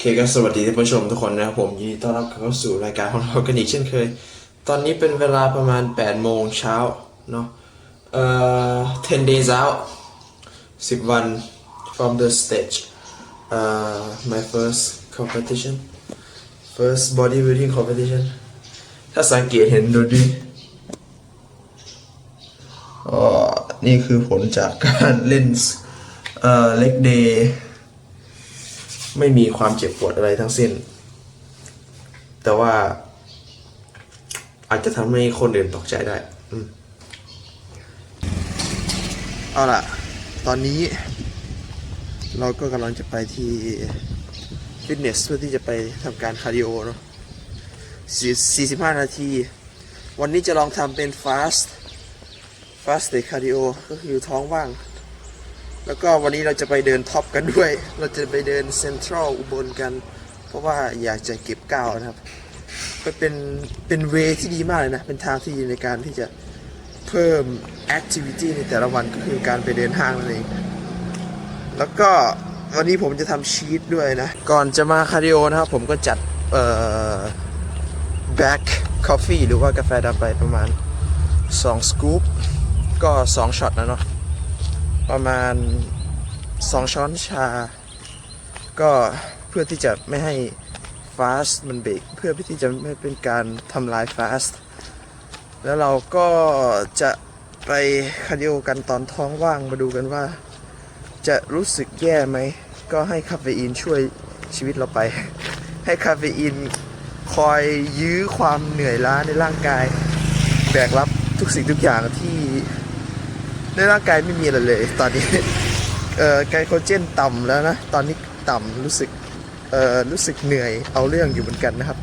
เคก็สวัสดีท่านผู้ชมทุกคนนะครับผมยินดีต้อนรับเข้าสู่รายการของเรากันอีกเช่นเคย ตอนนี้เป็นเวลาประมาณ 8 โมงเช้าเนาะเอ่อ 10 days out 10 วัน from the stage uh, my first competition first bodybuilding competition ถ้าสังเกตเห็นดูดิอ๋อนี่คือผลจากการเล่นเอ่อ leg day ไม่มีความเจ็บปวดอะไรทั้งสิ้น แต่ว่า อาจจะทำให้คนอื่นตกใจได้อืมเอาล่ะ ตอนนี้ เราก็กำลังจะไปที่ฟิตเนสเพื่อที่จะไปทำการคาร์ดิโอเนาะ45 นาที วันนี้จะลองทำเป็น fast fast day cardio ก็คือท้องว่าง แล้วก็วันนี้เราจะไปเดินท็อปกันด้วย เราจะไปเดินเซ็นทรัลอุบลกัน เพราะว่าอยากจะเก็บก้าวนะครับมันเป็นเป็นเวที่ดีมากเลยนะ เป็นทางที่ดีในการที่จะเพิ่มแอคทิวิตี้ในแต่ละวันก็คือการไปเดินห้างนั่นเอง แล้วก็วันนี้ผมจะทำชีตด้วยนะ ก่อนจะมาคาร์ดิโอนะครับผมก็จัดเอ่อ black coffee หรือว่ากาแฟดำไปประมาณ 2 สกู๊ปก็ 2 ช็อตนะเนาะ ประมาณ 2 ช้อนชา ก็เพื่อที่จะไม่ให้ฟาสต์มันเบรกเพื่อที่จะไม่เป็นการทำลายฟาสต์แล้วเราก็จะไปคาร์ดิโอกันตอนท้องว่างมาดูกันว่า จะรู้สึกแย่ไหม ก็ให้คาเฟอีนช่วยชีวิตเราไป ให้คาเฟอีนคอยยื้อความเหนื่อยล้าในร่างกาย แบกรับทุกสิ่งทุกอย่างที่ ในร่างกายไม่มีอะไรเลย ตอนนี้เอ่อไกลโคเจนต่ำแล้วนะ ตอนนี้ต่ำรู้สึกเอ่อรู้สึกเหนื่อยเอาเรื่องอยู่เหมือนกันนะครับ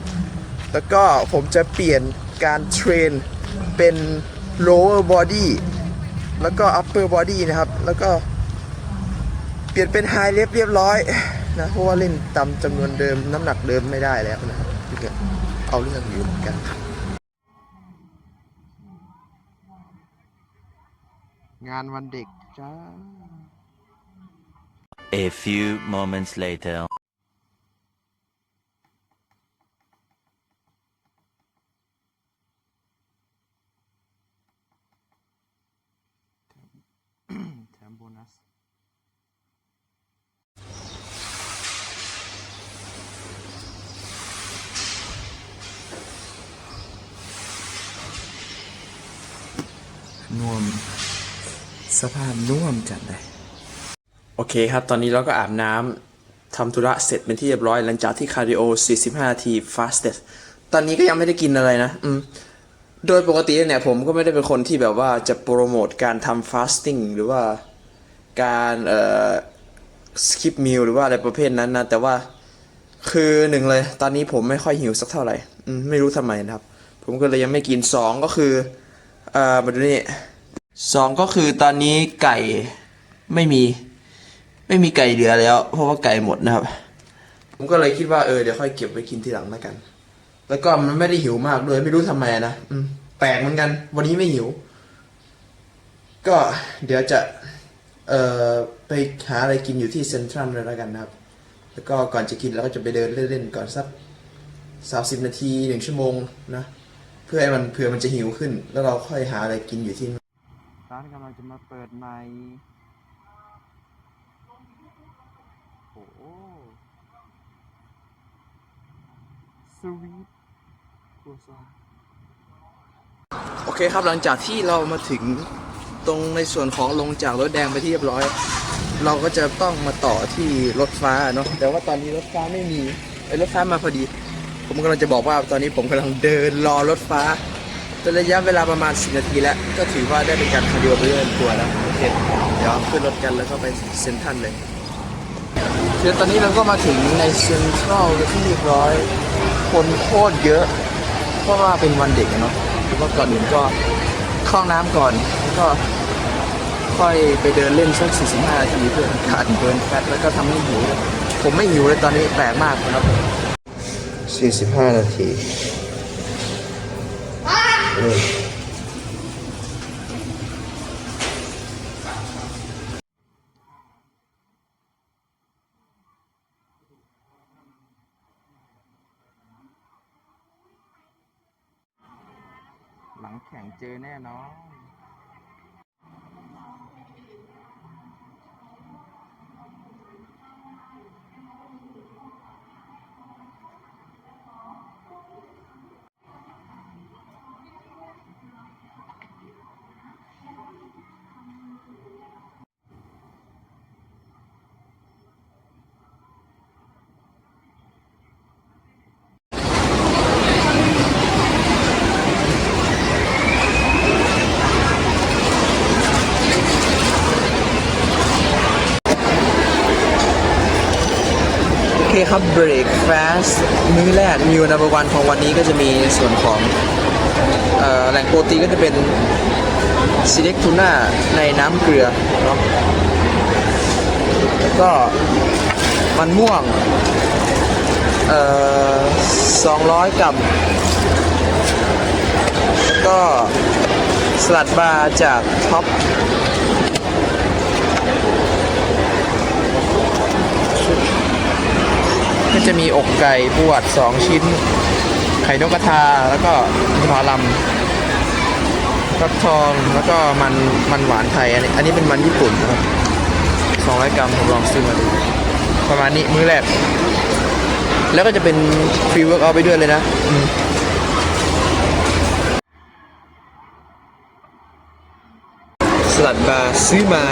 แล้วก็ผมจะเปลี่ยนการเทรนเป็น lower body แล้วก็ upper body นะครับ แล้วก็เปลี่ยนเป็น high rep เรียบร้อยนะเพราะว่าเล่นตามจำนวนเดิมน้ำหนักเดิมไม่ได้แล้วนะครับเอาเรื่องอยู่เหมือนกัน งานวันเด็กจ้า A few moments later. แถมโบนัสน่วม สภาพน่วมจัดเลย โอเคครับ ตอนนี้เราก็อาบน้ำทำธุระเสร็จเป็นที่เรียบร้อย หลังจากที่คาร์ดิโอ 45 นาที fastest ตอนนี้ก็ยังไม่ได้กินอะไรนะ อืมโดยปกติเนี่ยผมก็ไม่ได้เป็นคนที่แบบว่าจะโปรโมทการทำ fasting หรือว่าการเอ่อ skip meal หรือว่าอะไรประเภทนั้นนะ แต่ว่าคือหนึ่งเลย ตอนนี้ผมไม่ค่อยหิวสักเท่าไหร่ อืมไม่รู้ทำไมนะครับ ผมก็เลยยังไม่กินสองก็คือ เอ่อมาดูนี่ สองก็คือตอนนี้ไก่ไม่มี ไม่มีไก่เหลือแล้ว เพราะว่าไก่หมดนะครับ ผมก็เลยคิดว่าเออเดี๋ยวค่อยเก็บไว้กินทีหลังแล้วกัน แล้วก็มันไม่ได้หิวมากด้วยไม่รู้ทำไมนะอืมแปลกเหมือนกัน วันนี้ไม่หิว ก็เดี๋ยวจะเอ่อไปหาอะไรกินอยู่ที่เซ็นทรัลเลยแล้วกันนะครับ แล้วก็ก่อนจะกินเราก็จะไปเดินเล่นๆก่อนสักสามสิบนาทีหนึ่งชั่วโมงนะ เพื่อให้มันเผื่อมันจะหิวขึ้น แล้วเราค่อยหาอะไรกินอยู่ที่ ร้านกำลังจะมาเปิดใหม่ โอ้โหสวีทครัวซองโอเคครับหลังจากที่เรามาถึงตรงในส่วนของลงจากรถแดงไปที่เรียบร้อย เราก็จะต้องมาต่อที่รถฟ้าเนาะแต่ว่าตอนนี้รถฟ้าไม่มีไอ้รถฟ้ามาพอดี ผมกำลังจะบอกว่าตอนนี้ผมกำลังเดินรอรถฟ้า เป็นระยะเวลาประมาณ 10 นาทีแล้ว ก็ถือว่าได้เป็นการคาร์ดิโอไปเรื่อยตัวแล้วโอเคเดี๋ยวขึ้นรถกันแล้วก็ไปเซ็นทรัลเลยคือตอนนี้เราก็มาถึงในเซ็นทรัลเป็นที่เรียบร้อย คนโคตรเยอะ เพราะว่าเป็นวันเด็กเนาะหรือว่าก่อนอื่นก็เข้าห้องน้ำก่อนแล้วก็ค่อยไปเดินเล่นสัก 45 นาทีเพื่อขาดเบิร์นแฟตแล้วก็ทำให้หิว ผมไม่หิวเลยตอนนี้แปลกมากนะครับ45 นาที เลยหลังแข่งเจอแน่นอน Break Fast มื้อแรก Meal Number One ของวันนี้ก็จะมีส่วนของแหล่งโปรตีนก็จะเป็นซีเล็กทูน่าในน้ำเกลือเนาะแล้วก็มันม่วงเอ่อ200 กรัม แล้วก็สลัดบาร์จากท็อป ก็จะมีอกไก่ปวดสองชิ้น ไข่นกกระทา แล้วก็มะลำฟักทอง แล้วก็มันมันหวานไทย อันนี้อันนี้เป็นมันญี่ปุ่นนะครับ200 กรัมผมลองซื้อมาดูประมาณนี้มื้อแรก แล้วก็จะเป็นฟรีเวิร์กเอาไปด้วยเลยนะสลัดบาร์ซื้อมา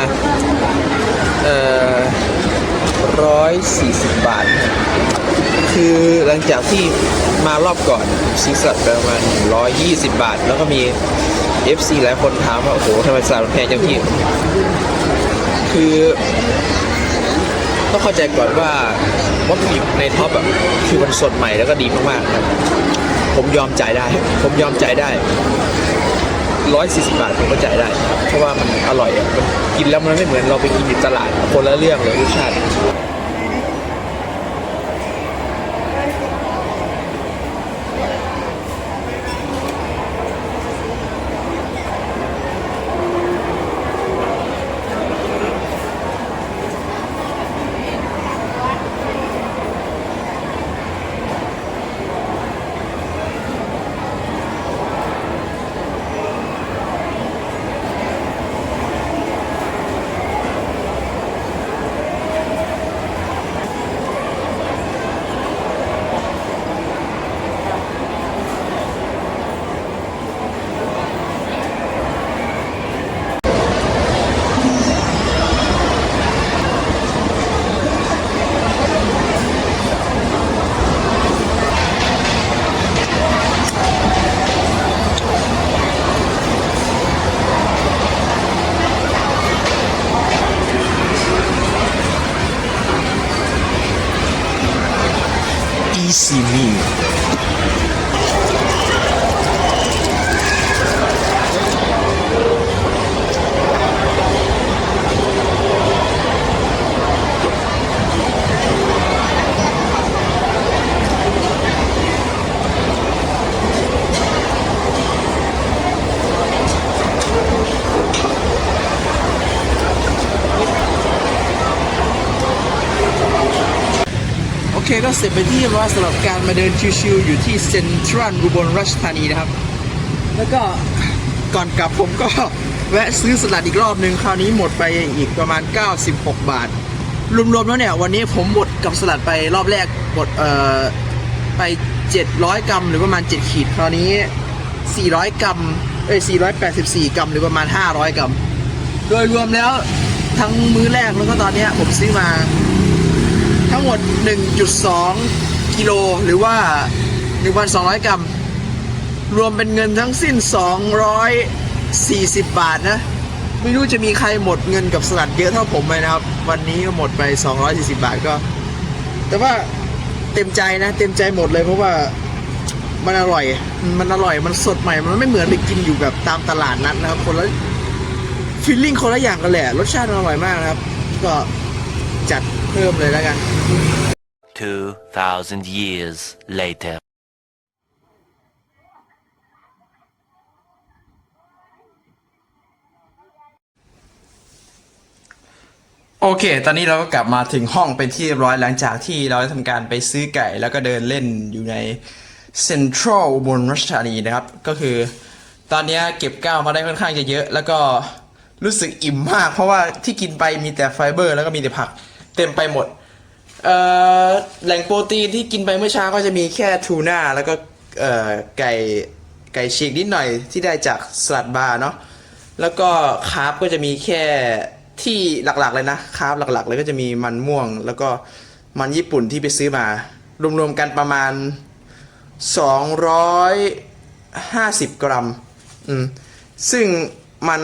เอ่อร้อยสี่สิบบาท คือหลังจากที่มารอบก่อนซีสลัดไปประมาณร้อยยี่สิบบาท แล้วก็มี FC หลายคนถามว่าโอ้โหทำไมสลัดมันแพงจังพี่ คือต้องเข้าใจก่อนว่าวัตถุดิบในท็อปอะคือมันสดใหม่แล้วก็ดีมากๆครับผมยอมจ่ายได้ ผมยอมจ่ายได้ร้อยสี่สิบาทผมก็จ่ายได้ เพราะว่ามันอร่อยอะกินแล้วมันไม่เหมือนเราไปกินในตลาดคนละเรื่องเลยรสชาติ Sisimin. เสร็จไปที่ร้อยสำหรับการมาเดินชิวๆอยู่ที่เซ็นทรัลอุบลราชธานีนะครับ แล้วก็ก่อนกลับผมก็แวะซื้อสลัดอีกรอบหนึ่งคราวนี้หมดไปอีกประมาณ 96 บาท รวมๆแล้วเนี่ย วันนี้ผมหมดกับสลัดไปรอบแรกหมดเอ่อไป 700 กรัม หรือประมาณ 7 ขีด คราวนี้ 400 กรัมเอ้ย484 กรัม หรือประมาณ 500 กรัม โดยรวมแล้วทั้งมื้อแรกแล้วก็ตอนนี้ผมซื้อมา งหมด 1.2 กิโลหรือว่า 1,200 กรัม รวมเป็นเงินทั้งสิ้น 240 บาทนะ ไม่รู้จะมีใครหมดเงินกับสลัดเยอะเท่าผมไหมนะครับ วันนี้ก็หมดไป 240 บาทก็ แต่ว่าเต็มใจนะ เต็มใจหมดเลยเพราะว่ามันอร่อย มันอร่อย มันสดใหม่ มันไม่เหมือนไปกินอยู่แบบตามตลาดนัดนะครับ คนละฟีลลิ่งคนละอย่างกันแหละ รสชาติมันอร่อยมากนะครับ ก็จัด เพิ่มเลยแล้วกัน 2,000 years later. โอเค ตอนนี้เราก็กลับมาถึงห้องเป็นที่เรียบร้อยหลังจากที่เราได้ทำการไปซื้อไก่แล้วก็เดินเล่นอยู่ในเซ็นทรัลอุบลราชธานีนะครับ ก็คือตอนเนี้ยเก็บก้าวมาได้ค่อนข้างจะเยอะ แล้วก็รู้สึกอิ่มมาก เพราะว่าที่กินไปมีแต่ไฟเบอร์ แล้วก็มีแต่ผัก เต็มไปหมดเอ่อแหล่งโปรตีนที่กินไปเมื่อเช้าก็จะมีแค่ทูน่าแล้วก็ไก่ไก่ฉีกนิดหน่อยที่ได้จากสลัดบาร์เนาะแล้วก็คาร์บก็จะมีแค่ที่หลักๆเลยนะคาร์บหลักๆ เลยก็จะมีมันม่วง แล้วก็มันญี่ปุ่นที่ไปซื้อมารวมๆกันประมาณ 250 กรัมอืมซึ่งมัน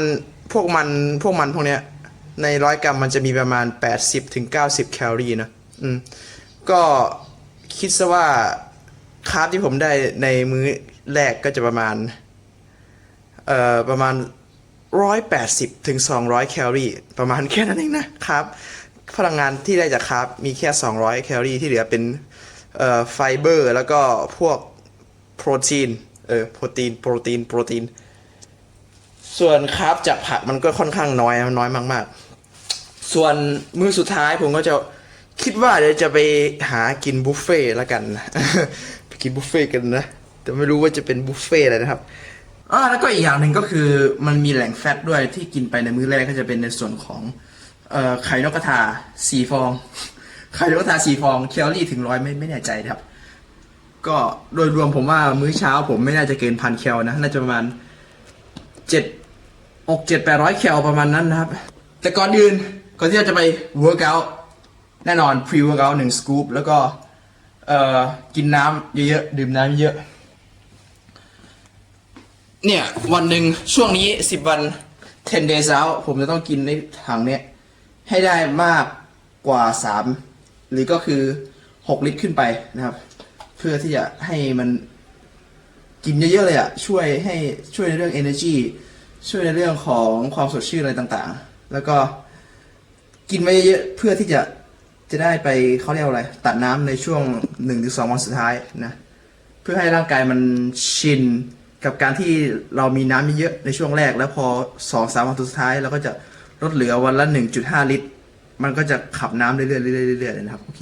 พวกมันพวกมันพวกเนี้ย ในร้อยกรัมมันจะมีประมาณ 80ถึง90แคลอรี่นะอืมก็คิดซะว่าคาร์บที่ผมได้ในมื้อแรกก็จะประมาณ เอ่อ ประมาณ 180ถึง200 แคลอรี่ ประมาณแค่นั้นเองนะครับ พลังงานที่ได้จากคาร์บมีแค่ 200 แคลอรี่ที่เหลือเป็น เอ่อ ไฟเบอร์ แล้วก็พวกโปรตีน เออ โปรตีน โปรตีน โปรตีน ส่วนคาร์บจากผักมันก็ค่อนข้างน้อย น้อยมาก ๆ ส่วนมื้อสุดท้ายผมก็จะคิดว่าเดี๋ยวจะไปหากินบุฟเฟ่ต์แล้วกันไปกินบุฟเฟ่ต์กันนะ แต่ไม่รู้ว่าจะเป็นบุฟเฟ่ต์อะไรนะครับอ่าแล้วก็อีกอย่างหนึ่งก็คือมันมีแหล่งแฟตด้วยที่กินไปในมื้อแรกก็จะเป็นในส่วนของเอ่อไข่นกกระทาสี่ฟอง ไข่นกกระทาสี่ฟองแคลอรี่ถึงร้อยไม่ไม่แน่ใจนะครับ ก็โดยรวมผมว่ามื้อเช้าผมไม่น่าจะเกินพันแคลนะ น่าจะประมาณเจ็ดอกเจ็ดแปดร้อยแคลประมาณนั้นนะครับ แต่ก่อนอื่น ก่อนที่เราจะไปเวิร์กอัแน่นอนพรีเวิร์กอัหนึ่งสกู๊ปแล้วก็เอ่อกินน้ำเยอะๆ ดื่มน้ำเยอะ เนี่ย วันหนึ่งช่วงนี้สิบวัน 10 days out ผมจะต้องกินในถังเนี้ย ให้ได้มากกว่าสามหรือก็คือหกลิตรขึ้นไปนะครับ เพื่อที่จะให้มันกินเยอะๆเลยอะช่วยให้ช่วยในเรื่อง energy ช่วยในเรื่องของความสดชื่นอะไรต่างๆ แล้วก็ กินไว้เยอะๆเพื่อที่จะจะได้ไปเขาเรียกว่าอะไร ตัดน้ำในช่วงหนึ่งถึงสองวันสุดท้ายนะเพื่อให้ร่างกายมันชินกับการที่เรามีน้ำเยอะในช่วงแรก แล้วพอสองสามวันสุดท้ายเราก็จะลดเหลือวันละหนึ่งจุดห้าลิตร มันก็จะขับน้ำเรื่อยๆเรื่อยๆเรื่อยๆเลยนะครับโอเค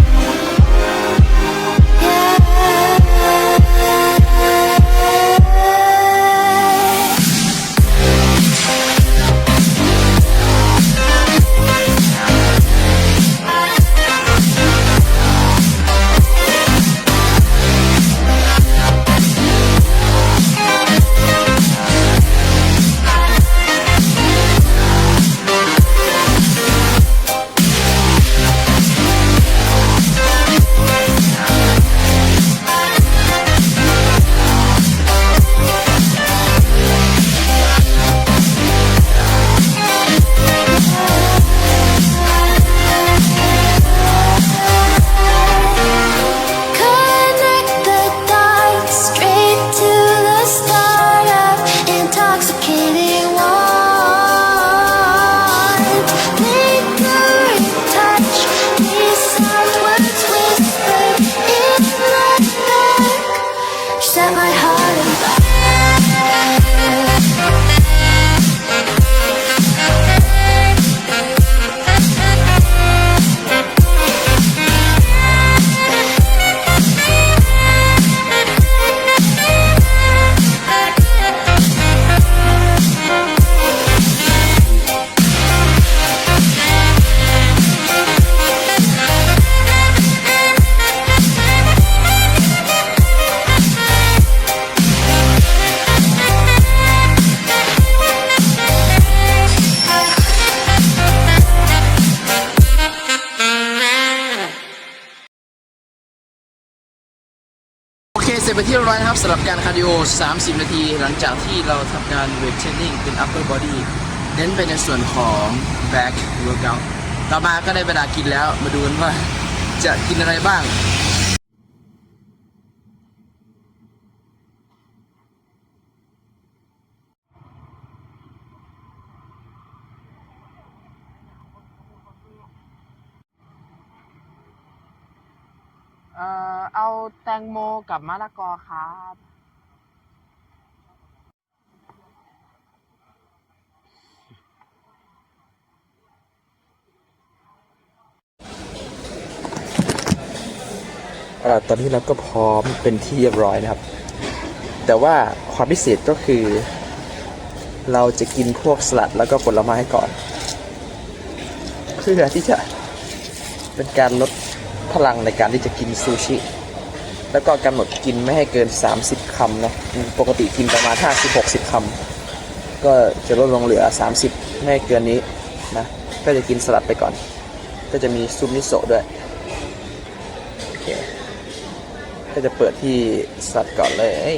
kidding. นะครับสำหรับการคาร์ดิโอ 30 นาที หลังจากที่เราทำการเวทเทรนนิ่งเป็น upper body เน้นไปในส่วนของ back workout ต่อมาก็ได้เวลากินแล้ว มาดูกันว่าจะกินอะไรบ้าง เอ่อเอาแตงโมกับมะละกอครับ เอ่อตอนนี้เราก็พร้อมเป็นที่เรียบร้อยนะครับ แต่ว่าความพิเศษก็คือ เราจะกินพวกสลัดแล้วก็ผลไม้ก่อน เพื่อที่จะเป็นการลด พลังในการที่จะกินซูชิ แล้วก็กำหนดกินไม่ให้เกิน 30 คำนะ ปกติกินประมาณ 50-60 คำ ก็จะลดลงเหลือ 30 ไม่ให้เกินนี้นะ ก็จะกินสลัดไปก่อน ก็จะมีซุปมิโซะด้วยโอเคก็จะเปิดที่สัตว์ก่อนเลย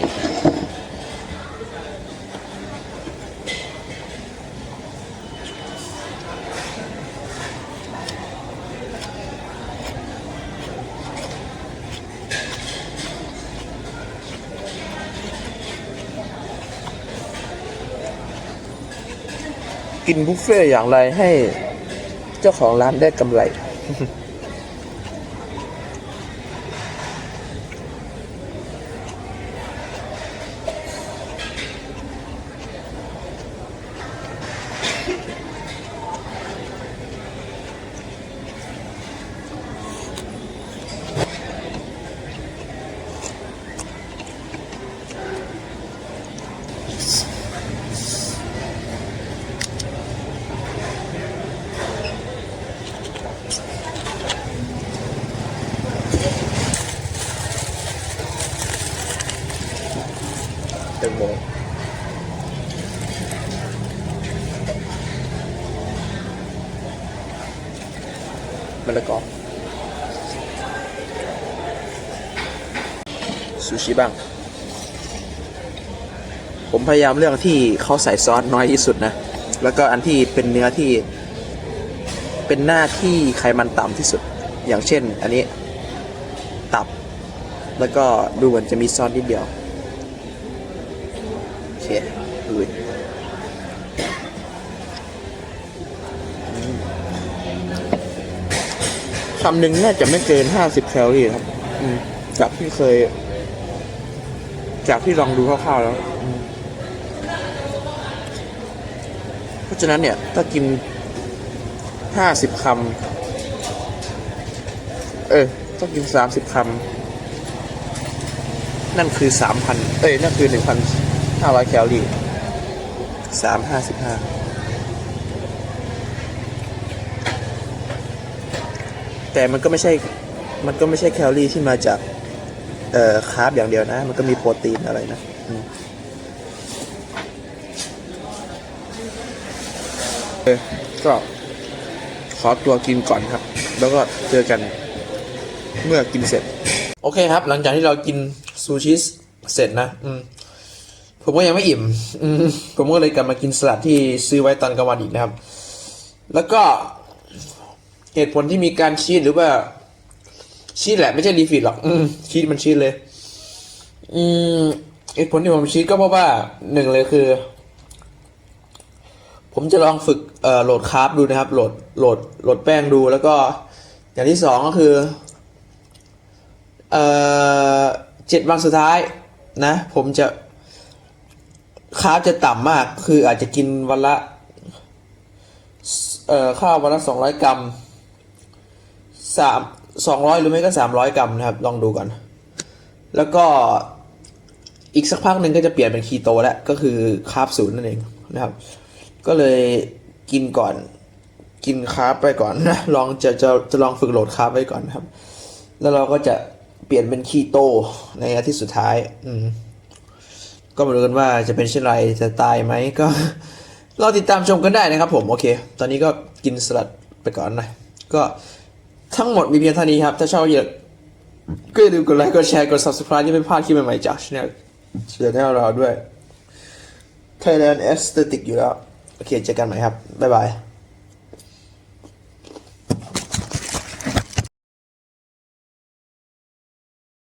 กินบุฟเฟ่ต์อย่างไรให้เจ้าของร้านได้กำไร ซูชิบ้าง ผมพยายามเลือกที่เขาใส่ซอสน้อยที่สุดนะ แล้วก็อันที่เป็นเนื้อที่ เป็นหน้าที่ไขมันต่ำที่สุด อย่างเช่น อันนี้ตับ แล้วก็ดูเหมือนจะมีซอสนิดเดียว โอเคลุยอืมคำหนึ่งน่าจะไม่เกินห้าสิบแคลอรี่ครับอืมจากที่เคย จากที่ลองดูคร่าวๆแล้ว เพราะฉะนั้นเนี่ย ถ้ากินห้าสิบคำเออ ต้องกินสามสิบคำนั่นคือสามพันเอ้ย นั่นคือหนึ่งพันห้าร้อยแคลอรี่สามห้าสิบห้าแต่มันก็ไม่ใช่ มันก็ไม่ใช่แคลอรี่ที่มาจาก เอ่อคาร์บอย่างเดียวนะ มันก็มีโปรตีนอะไรนะอืมเออก็ขอตัวกินก่อนครับ แล้วก็เจอกันเมื่อกินเสร็จ โอเคครับ หลังจากที่เรากินซูชิเสร็จนะ อืมผมก็ยังไม่อิ่ม อืมผมก็เลยกลับมากินสลัดที่ซื้อไว้ตอนกลางวันอีกนะครับ แล้วก็เหตุผลที่มีการชีสหรือว่า ชีสแหละไม่ใช่รีฟีดหรอก อืมชีสมันชีสเลย อืมเหตุผลที่ผมชีสก็เพราะว่าหนึ่งเลยคือ ผมจะลองฝึกเอ่อโหลดคาร์บดูนะครับ โหลดโหลดโหลดแป้งดูแล้วก็ อย่างที่สองก็คือเอ่อเจ็ดวันสุดท้ายนะ ผมจะคาร์บจะต่ำมาก คืออาจจะกินวันละเอ่อข้าววันละสองร้อยกรัมสาม สองร้อยหรือไม่ก็สามร้อยกรัมนะครับ ลองดูก่อน แล้วก็อีกสักพักหนึ่งก็จะเปลี่ยนเป็นคีโตแล้ว ก็คือคาร์บศูนย์นั่นเองนะครับ ก็เลยกินก่อน กินคาร์บไปก่อนนะลองจะจะจะลองฝึกโหลดคาร์บไว้ก่อนนะครับ แล้วเราก็จะเปลี่ยนเป็นคีโตในอาทิตย์สุดท้าย อืมก็มาดูกันว่าจะเป็นเช่นไรจะตายไหมก็รอติดตามชมกันได้นะครับผม โอเค ตอนนี้ก็กินสลัดไปก่อนนะ ก็ ทั้งหมดมีเพียงเท่านี้ครับ ถ้าชอบอย่าก็อย่าลืมกดไลค์ กดแชร์ กด subscribe ที่ไม่พลาดคลิปใหม่ๆจากช anel เชียร์แนลเราด้วย Thailand Aesthetic อยู่แล้ว โอเคเจอกันใหม่ครับ บ๊ายบาย